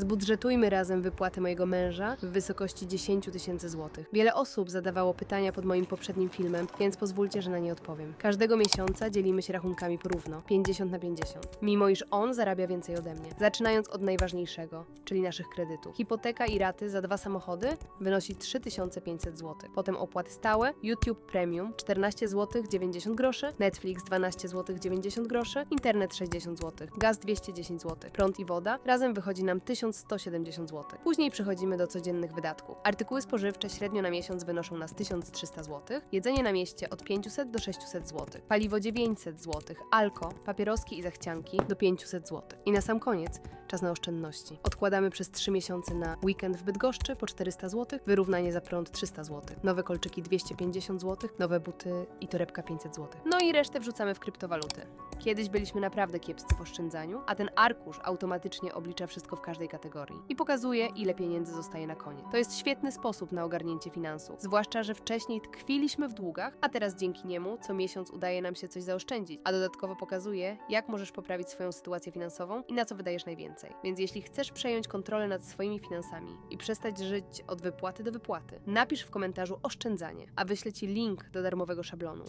Zbudżetujmy razem wypłatę mojego męża w wysokości 10 tysięcy złotych. Wiele osób zadawało pytania pod moim poprzednim filmem, więc pozwólcie, że na nie odpowiem. Każdego miesiąca dzielimy się rachunkami porówno, 50 na 50. Mimo iż on zarabia więcej ode mnie. Zaczynając od najważniejszego, czyli naszych kredytów. Hipoteka i raty za dwa samochody wynosi 3500 zł. Potem opłaty stałe, YouTube Premium 14 zł 90 groszy, Netflix 12 zł 90 groszy, internet 60 zł, gaz 210 zł, prąd i woda razem wychodzi nam 1170 zł. Później przechodzimy do codziennych wydatków. Artykuły spożywcze średnio na miesiąc wynoszą nas 1300 zł, jedzenie na mieście od 500 do 600 zł, paliwo 900 zł, alko, papieroski i zachcianki do 500 zł. I na sam koniec czas na oszczędności. Odkładamy przez 3 miesiące na weekend w Bydgoszczy po 400 zł, wyrównanie za prąd 300 zł, nowe kolczyki 250 zł, nowe buty i torebka 500 zł. No i resztę wrzucamy w kryptowaluty. Kiedyś byliśmy naprawdę kiepscy w oszczędzaniu, a ten arkusz automatycznie oblicza wszystko w każdej kategorii i pokazuje, ile pieniędzy zostaje na koniec. To jest świetny sposób na ogarnięcie finansów, zwłaszcza, że wcześniej tkwiliśmy w długach, a teraz dzięki niemu co miesiąc udaje nam się coś zaoszczędzić, a dodatkowo pokazuje, jak możesz poprawić swoją sytuację finansową i na co wydajesz najwięcej. Więc jeśli chcesz przejąć kontrolę nad swoimi finansami i przestać żyć od wypłaty do wypłaty, napisz w komentarzu oszczędzanie, a wyślę Ci link do darmowego szablonu.